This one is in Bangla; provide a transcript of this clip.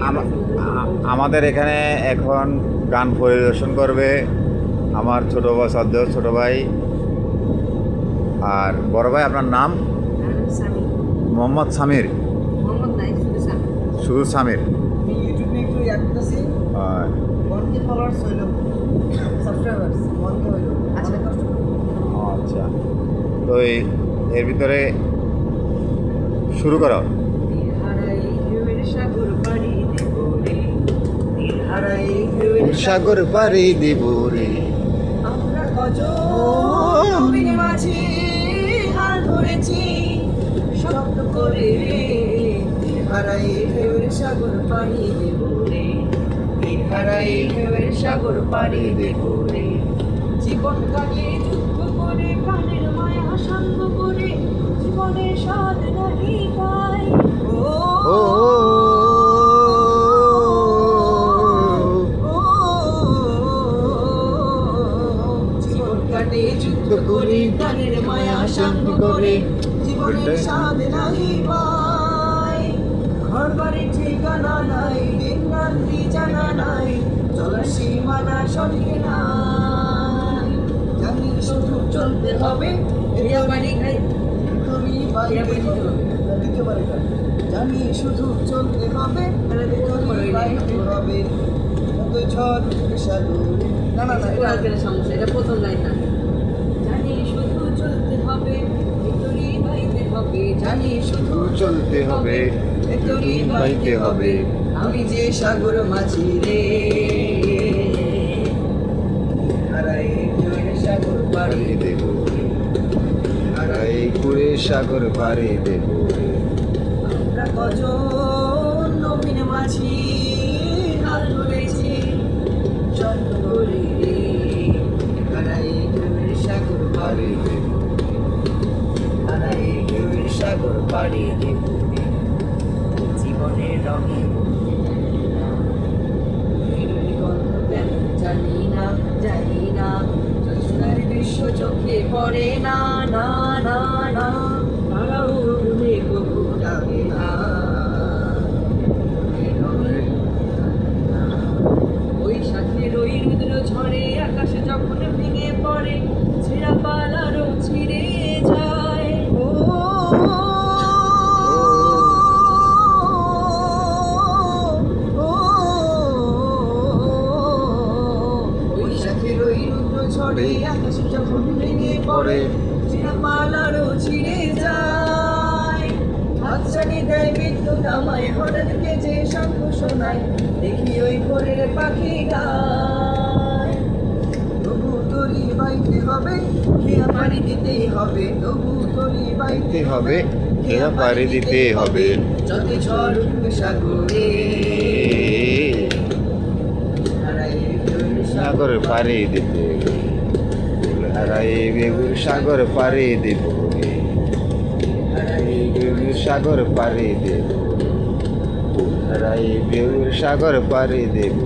আমা- আমাদের এখানে এখন গান পরিদর্শন করবে আমার ছোট ভাই সদ্য ছোট ভাই। আর বড় ভাই আপনার নাম? মোহাম্মদ সামির। মোহাম্মদ শুধু সামির। আচ্ছা। আচ্ছা। তো এই- এর ভিতরে শুরু করো। সাগর পারি দিব রে। সাগর পাড়ি দেব রে। হারাই সাগর পাড়ি দেব রে। জীবন কাটে যুদ্ধ করে প্রাণের জীবন যুদ্ধ করে প্রাণের মায়া শান্ত করে। জীবনের স্বাদ নাহি পাই ঘর বাড়ি ঠিকানা নাই দিন রাত্রি জানা নাই চলার সীমানা সঠিক নাই জানি শুধু চলতে হবে এরিয়া বাড়ি খাই। তুমি বাইরে। জানি শুধু চলতে হবে। হবে। ঝড় সাগর। না না না এটা এটা প্রথম লাইন না জানি শুধু চলতে হবে ভিতরি বাইতে হবে জানি শুধু চলতে হবে হবে। আমি যে সাগর মাঝি রে হারাই ঢেউয়ের সাগর পাড়ি দেব। হারাই কুড়ে সাগর পারি দেব। আমরা কজন নবীন মাঝি হাল ধরেছি চন্দ্র করে হারাই সাগর পাড়ি পারি দেব হারাই ঢেউয়ের সাগর জীবনের রঙে জানি না জানি না চোখে পড়ে না না না না ওই সাথে রুদ্র ঝড়ে আকাশ যখন ভেঙে পড়ে ছেঁড়া পালারও ছিঁড়ে ঝড়ে যখন পড়ে ছেঁড়া যায় দেয় হঠাৎ শঙ্খ শোনায় দেখি ওই পাখি হবে পাড়ি দিতেই হবে। তবু হবে দিতে হবে। সাগরে সাগর পারি দিতে হারাই বেগুর সাগর পারে দেব। হারাই বেগুর সাগর পারে দেব। হারাই বেগুর সাগর পারে দেব।